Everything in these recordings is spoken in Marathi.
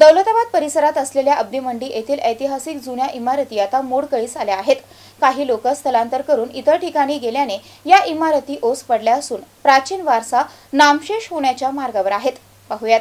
दौलताबाद परिसरात असलेल्या अब्दी मंडी येथील ऐतिहासिक जुन्या इमारती आता मोडकळीस आल्या आहेत. काही लोक स्थलांतर करून इतर ठिकाणी गेल्याने या इमारती ओस पडल्या असून प्राचीन वारसा नामशेष होण्याच्या मार्गावर आहेत. पाहुयात.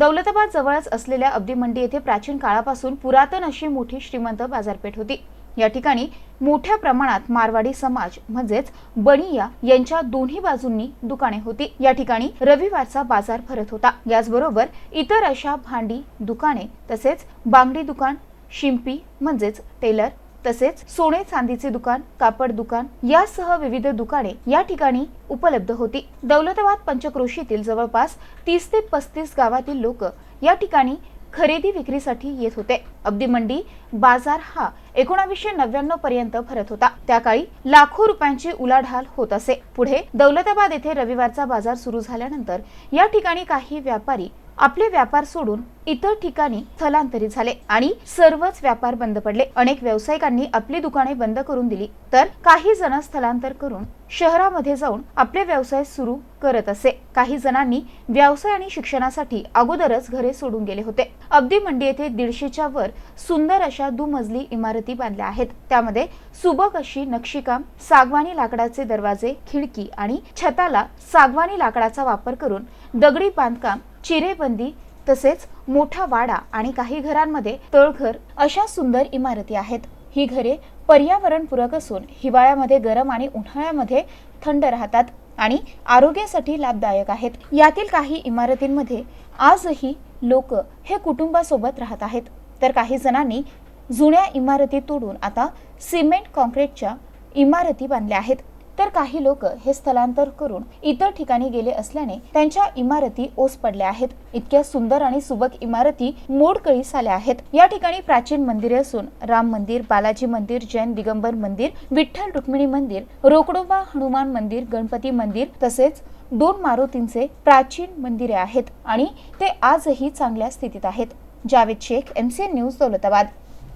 दौलताबाद जवळच असलेल्या अब्दी मंडी येथे प्राचीन काळापासून पुरातन अशी मोठी श्रीमंत बाजारपेठ होती. या ठिकाणी मोठ्या प्रमाणात मारवाडी समाज म्हणजेच बनिया यांच्या दोन्ही बाजूंनी दुकाने होती. या ठिकाणी रविवारचा बाजार भरत होता. याचबरोबर इतर अशा भांडी दुकाने तसेच बांगडी दुकान शिंपी म्हणजेच टेलर तसेच सोने चांदीचे दुकान कापड दुकान यासह विविध दुकाने या ठिकाणी उपलब्ध होती. दौलताबाद पंचक्रोशीतील जवळपास तीस ते पस्तीस गावातील लोक या ठिकाणी खरेदी विक्रीसाठी येत होते. अब्दी मंडी बाजार हा एकोणावीसशे नव्याण्णव पर्यंत भरत होता. त्या काळी लाखो रुपयांची उलाढाल होत असे. पुढे दौलताबाद येथे रविवारचा बाजार सुरू झाल्यानंतर या ठिकाणी काही व्यापारी आपले व्यापार सोडून इतर ठिकाणी स्थलांतरित झाले आणि सर्वच व्यापार बंद पडले. अनेक व्यावसायिकांनी आपली दुकाने बंद करून दिली. तर काही जण स्थलांतर करून शहरामध्ये जाऊन आपले व्यवसाय सुरू करत असे. काही जणांनी व्यवसाय आणि शिक्षणासाठी अगोदरच घरे सोडून गेले होते. अब्दी मंडी येथे दीडशेच्या वर सुंदर अशा दुमजली इमारत बांधल्या आहेत. त्यामध्ये सुबक अशी नक्षीकाम सागवानी लाकडाचे दरवाजे खिडकी आणि छताला सागवानी लाकडाचा वापर करून दगडी बांधकाम चिरेबंदी तसेच मोठा वाडा आणि काही घरांमध्ये तळघर अशा सुंदर इमारती आहेत. ही घरे पर्यावरणपूरक असून हिवाळ्यामध्ये गरम आणि उन्हाळ्यामध्ये थंड राहतात आणि आरोग्यासाठी लाभदायक आहेत. यातील काही इमारतींमध्ये आजही लोक हे कुटुंबासोबत राहत आहेत. तर काही जणांनी जुन्या इमारती तोडून आता सिमेंट कॉन्क्रीटच्या इमारती बांधल्या आहेत. तर काही लोक हे स्थलांतर करून इतर ठिकाणी गेले असल्याने त्यांच्या इमारती ओस पडल्या आहेत. इतक्या सुंदर आणि सुबक इमारती मोडकळीस आल्या आहेत. या ठिकाणी प्राचीन मंदिरे असून राम मंदिर बालाजी मंदिर जैन दिगंबर मंदिर विठ्ठल रुक्मिणी मंदिर रोकडोबा हनुमान मंदिर गणपती मंदिर तसेच दोन मारुतींचे प्राचीन मंदिरे आहेत आणि ते आजही चांगल्या स्थितीत आहेत. Javed Shaikh MCN news Daulatabad.